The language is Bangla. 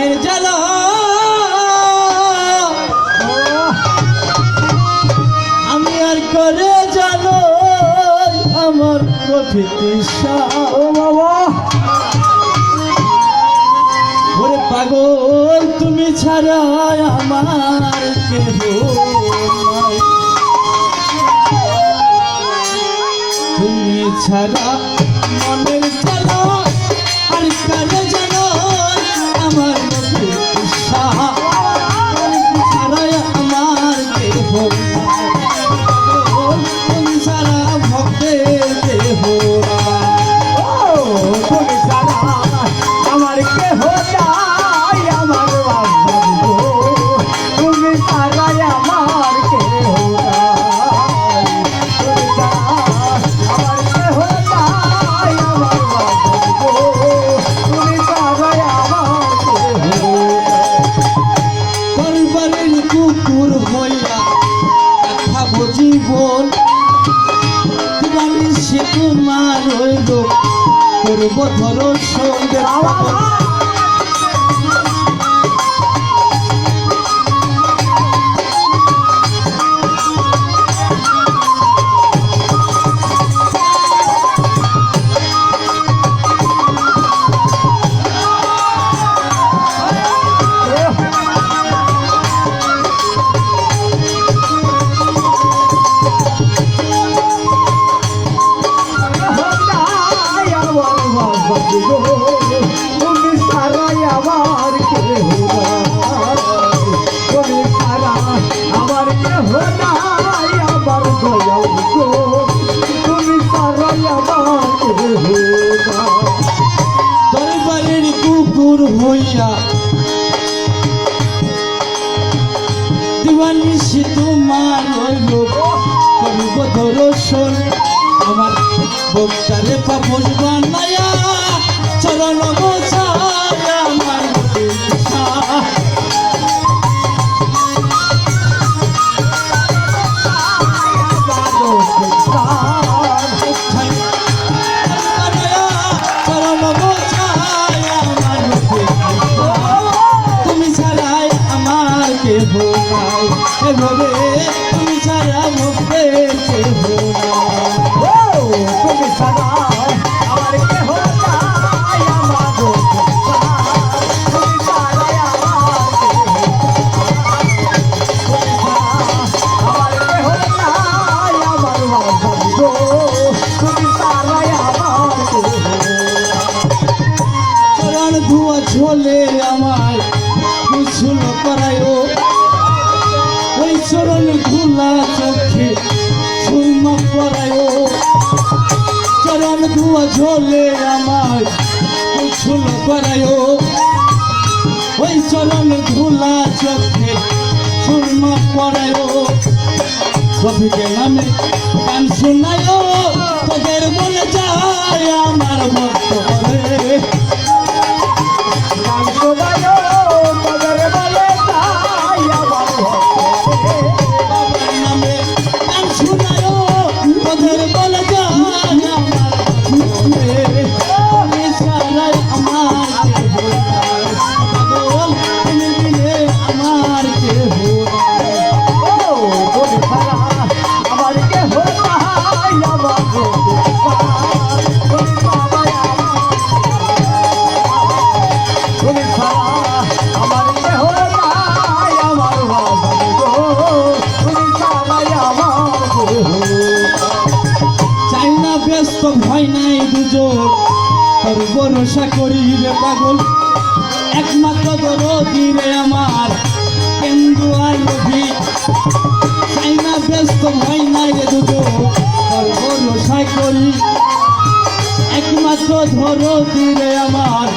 মনের জ্বালা আমি আর করে জানো আমার প্রকৃতি ওরে পাগল, তুমি ছাড়া আমার তুমি ছাড়া মনের কুকুর হইয়া কথা দিবানি সে তোমার রইল করব ধরো সঙ্গে হইয়া। দিবানি সে তোমার হইল করব ধরো শোন আমার বক্তারে পাপন বানায়া চরণ নাই এভাবে তুমি ছাড়া মুখে কেহ তুমি সারা আমার কেহ ধুয়া ঝোলে আমার চরণ ধুলা চোখে, সুরমা পরায় চরণ ধুয়া ঝোলে আমার কুছুল করায় ওই চরণ ধুলা চোখে, সুরমা পরায় কবিকে নামে গান শোনায়, তোদের বলে যায় আমার মত ব্যস্ত ভয় নাই দুজন। তোর ভরসা করি রে পাগল, একমাত্র দরদি রে আমার, কেন্দু আর রবি। চাই না ব্যস্ত ভয় নাই রে দুজন তোর ভরসা করি। একমাত্র ধরদি রে আমার